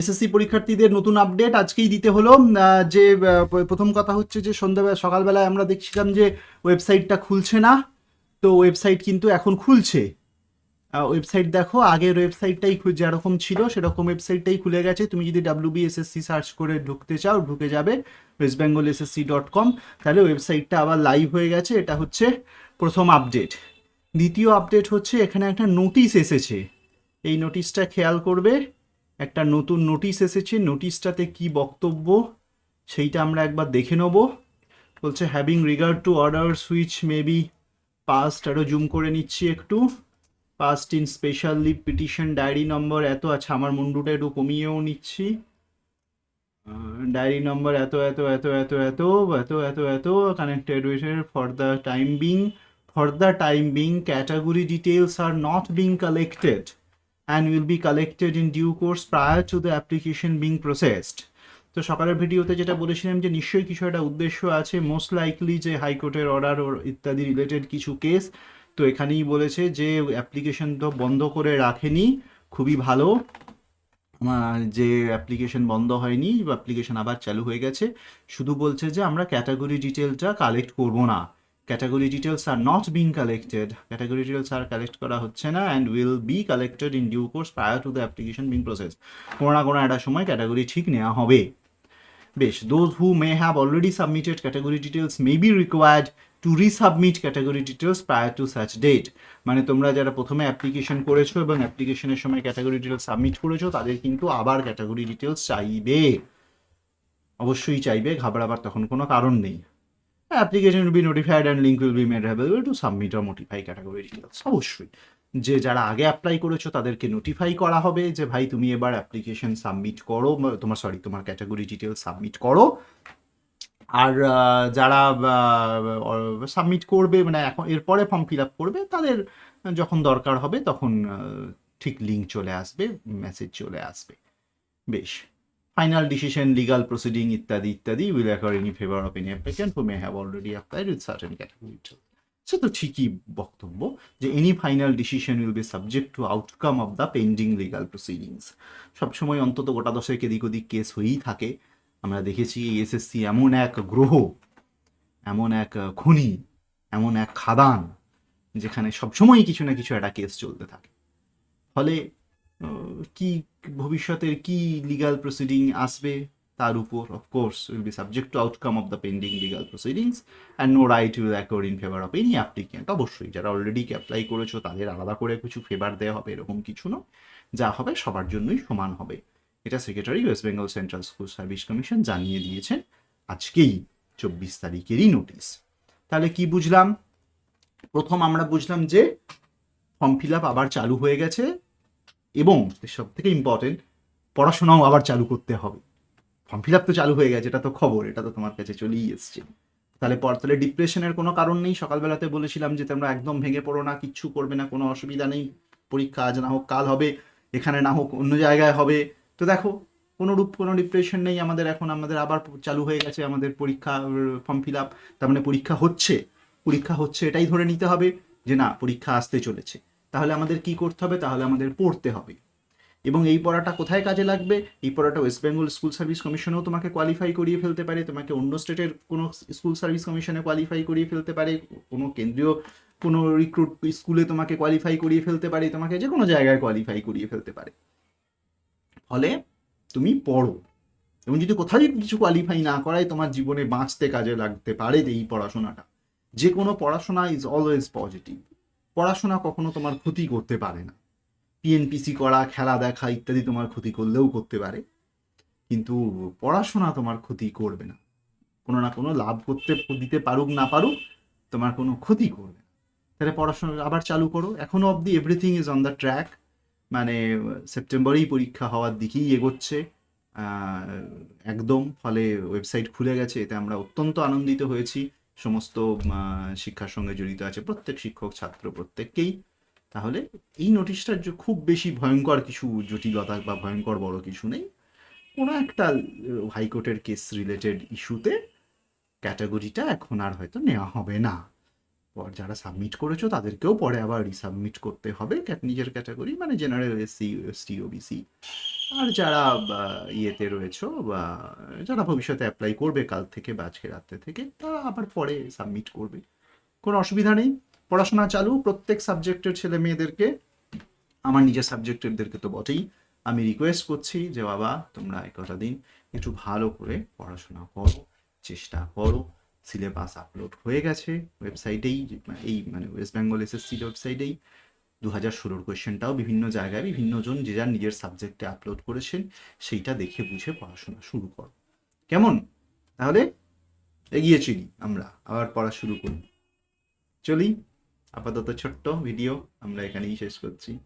SSC পরীক্ষার্থীদের নতুন update আজকেই দিতে হলো। যে প্রথম কথা হচ্ছে যে, সন্ধ্যাবেলা, সকালবেলায় আমরা দেখছিলাম যে ওয়েবসাইটটা খুলছে না। তো ওয়েবসাইট কিন্তু এখন খুলছে। ওয়েবসাইট দেখো, আগের ওয়েবসাইটটাই যেরকম ছিল, সেরকম ওয়েবসাইটটাই খুলে গেছে। তুমি যদি ডাব্লিউ বিএসএসসি সার্চ করে ঢুকতে চাও, ঢুকে যাবে West Bengal SSC dot com তাহলে ওয়েবসাইটটা আবার লাইভ হয়ে গেছে। এটা হচ্ছে প্রথম আপডেট দ্বিতীয় আপডেট হচ্ছে, এখানে একটা নোটিশ এসেছে। এই নোটিশটা খেয়াল করবে। একটা নতুন নোটিশ এসেছে, নোটিশটাতে কি বক্তব্য সেইটা আমরা একবার দেখে নেব। বলছে having regard to order switch maybe past আরও জুম করে নিচ্ছি একটু। Past in special petition diary number এত আচ্ছা আমার মুন্ডুটা একটু কমিয়েও নিচ্ছি। ডায়েরি নম্বর এত এত এত এত এত এত এত এত connected with for the time being for the time being category details are not being collected and will be collected in due course prior to the application being processed. তো সকালের ভিডিওতে যেটা বলেছিলাম যে নিশ্চয়ই কিছু একটা উদ্দেশ্য আছে মোস্ট লাইকলি যে হাইকোর্টের অর্ডার ইত্যাদি রিলেটেড কিছু কেস তো এখানেই বলেছে যে অ্যাপ্লিকেশন তো বন্ধ করে রাখেনি, খুবই ভালো। যে অ্যাপ্লিকেশন বন্ধ হয়নি অ্যাপ্লিকেশন আবার চালু হয়ে গেছে। শুধু বলছে যে আমরা ক্যাটাগরি ডিটেলটা কালেক্ট করব না। Category details are not being collected category details R collect করা হচ্ছে না and will be collected in due course prior to the application being process কোনো না কোনো একটা সময় ক্যাটাগরি ঠিক নেওয়া হবে। বেশ those who may have already submitted category details may be required to resubmit category details prior to such date মানে তোমরা যারা প্রথমে অ্যাপ্লিকেশন করেছ এবং অ্যাপ্লিকেশনের সময় ক্যাটাগরি ডিটেলস সাবমিট করেছ, তাদের কিন্তু আবার ক্যাটাগরি ডিটেলস চাইবে। অবশ্যই চাইবে, ঘাবড়াবার তখন কোনো কারণ নেই। Application will be notified and link will be made available to submit or modify category details অবশ্যই যে যারা আগে অ্যাপ্লাই করেছ, তাদেরকে নোটিফাই করা হবে যে, ভাই, তুমি এবার অ্যাপ্লিকেশন সাবমিট করো তোমার সরি তোমার ক্যাটাগরি ডিটেলস সাবমিট করো। আর যারা সাবমিট করবে মানে এখন, এরপরে ফর্ম ফিল আপ করবে, তাদের যখন দরকার হবে, তখন ঠিক লিঙ্ক চলে আসবে মেসেজ চলে আসবে। বেশ। ফাইনাল ডিসিশন লিগাল প্রসিডিং ইত্যাদি ইত্যাদি will accord in favour of any applicant who may have already applied with certain category সে তো ঠিকই বক্তব্য যে any final decision will be subject to outcome of the pending legal proceedings সবসময় অন্তত গোটা দশেক এদিক ওদিক কেস হয়েই থাকে। আমরা দেখেছি এসএসসি এমন এক গ্রহ, এমন এক খনি, এমন এক খাদান, যেখানে সবসময় কিছু না কিছু একটা কেস চলতে থাকে। ফলে কি ভবিষ্যতের কি লিগাল প্রসিডিং আসবে তার উপর of course will be subject to outcome of the pending legal proceedings and no right will accord in favour of any applicant অবশ্যই, যারা অলরেডি অ্যাপ্লাই করেছ, তাদের আলাদা করে কিছু ফেভার দেওয়া হবে, এরকম কিছু নয় যা হবে, সবার জন্যই সমান হবে। এটা secretary West Bengal Central School Service Commission জানিয়ে দিয়েছেন আজকেই, চব্বিশ তারিখেরই নোটিশ তাহলে কি বুঝলাম? প্রথম আমরা বুঝলাম যে ফর্ম ফিল আপ আবার চালু হয়ে গেছে। এবং সব থেকে ইম্পর্টেন্ট পড়াশোনাও আবার চালু করতে হবে। ফর্ম ফিল আপ তো চালু হয়ে গেছে, এটা তো খবর, এটা তো তোমার কাছে চলেই এসছে। তাহলে পর, তাহলে ডিপ্রেশনের কোনো কারণ নেই? সকালবেলাতে বলেছিলাম যে তোমরা একদম ভেঙে পড়ো না, কিচ্ছু করবে না, কোনো অসুবিধা নেই। পরীক্ষা আজ না হোক, কাল হবে, এখানে না হোক, অন্য জায়গায় হবে। তো দেখো কোনো রূপ কোনো ডিপ্রেশন নেই আমাদের এখন, আমাদের আবার চালু হয়ে গেছে আমাদের পরীক্ষা ফর্ম ফিল আপ তার মানে পরীক্ষা হচ্ছে পরীক্ষা হচ্ছে এটাই ধরে নিতে হবে যে না, পরীক্ষা আসতে চলেছে। তাহলে আমাদের কি করতে হবে? তাহলে আমাদের পড়তে হবে। এবং এই পড়াটা কোথায় কাজে লাগবে? এই পড়াটা ওয়েস্ট বেঙ্গল স্কুল সার্ভিস কমিশনেও তোমাকে কোয়ালিফাই করিয়ে ফেলতে পারে। তোমাকে অন্য স্টেটের কোনো স্কুল সার্ভিস কমিশনে কোয়ালিফাই করিয়ে ফেলতে পারে। কোনো কেন্দ্রীয় কোনো রিক্রুট স্কুলে তোমাকে কোয়ালিফাই করিয়ে ফেলতে পারে। তোমাকে যে কোনো জায়গায় কোয়ালিফাই করিয়ে ফেলতে পারে। ফলে তুমি পড়ো। এবং যদি কোথাও কিছু কোয়ালিফাই না করায়, তোমার জীবনে বাঁচতে কাজে লাগতে পারে এই পড়াশোনাটা। যে কোনো পড়াশোনা ইজ অলওয়েজ পজিটিভ পড়াশোনা কখনো তোমার ক্ষতি করতে পারে না। পিএনপিসি করা, খেলা দেখা ইত্যাদি তোমার ক্ষতি করলেও করতে পারে। কিন্তু পড়াশোনা তোমার ক্ষতি করবে না। কোনো না কোনো লাভ করতে, দিতে পারুক, না পারুক, তোমার কোনো ক্ষতি করবে না। তাহলে পড়াশোনা আবার চালু করো। এখনও অবধি everything is on the track মানে সেপ্টেম্বরেই পরীক্ষা হওয়ার দিকেই এগোচ্ছে। একদম, ফলে ওয়েবসাইট খুলে গেছে। এতে আমরা অত্যন্ত আনন্দিত হয়েছি। সমস্ত শিক্ষার সঙ্গে জড়িত আছে প্রত্যেক শিক্ষক, ছাত্র প্রত্যেককেই। তাহলে এই নোটিশটার যে খুব বেশি ভয়ঙ্কর কিছু জটিলতা বা ভয়ঙ্কর বড় কিছু নেই, কোনো একটা হাইকোর্টের কেস রিলেটেড ইস্যুতে ক্যাটাগরিটা এখন আর হয়তো নেওয়া হবে না। পর যারা সাবমিট করেছ তাদেরকেও পরে আবার রিসাবমিট করতে হবে নিজের ক্যাটাগরি মানে জেনারেল এসসি এসটি ওবিসি আর যারা ইয়েতে রয়েছো, বা, যারা ভবিষ্যতে অ্যাপ্লাই করবে কাল থেকে বা আজকে রাত্রে থেকে, তারা আবার পরে সাবমিট করবে। কোনো অসুবিধা নেই। পড়াশোনা চালু, প্রত্যেক সাবজেক্টের ছেলে মেয়েদেরকে, আমার নিজের সাবজেক্টেরদেরকে তো বটেই। আমি রিকোয়েস্ট করছি যে, বাবা, তোমরা এই কটা দিন একটু ভালো করে পড়াশোনা করো, চেষ্টা করো। সিলেবাস আপলোড হয়ে গেছে ওয়েবসাইটেই এই মানে ওয়েস্ট বেঙ্গল এসএসসি ওয়েবসাইটেই দু হাজার ষোলোর কোয়েশ্চেনটাও বিভিন্ন জায়গায় বিভিন্ন জন যে যার নিজের সাবজেক্টে আপলোড করেছেন, সেইটা দেখে বুঝে পড়াশোনা শুরু করো। কেমন? তাহলে এগিয়ে চলি আমরা, আবার পড়া শুরু করি। চলি, আপাতত ছোট্ট ভিডিও আমরা এখানেই শেষ করছি।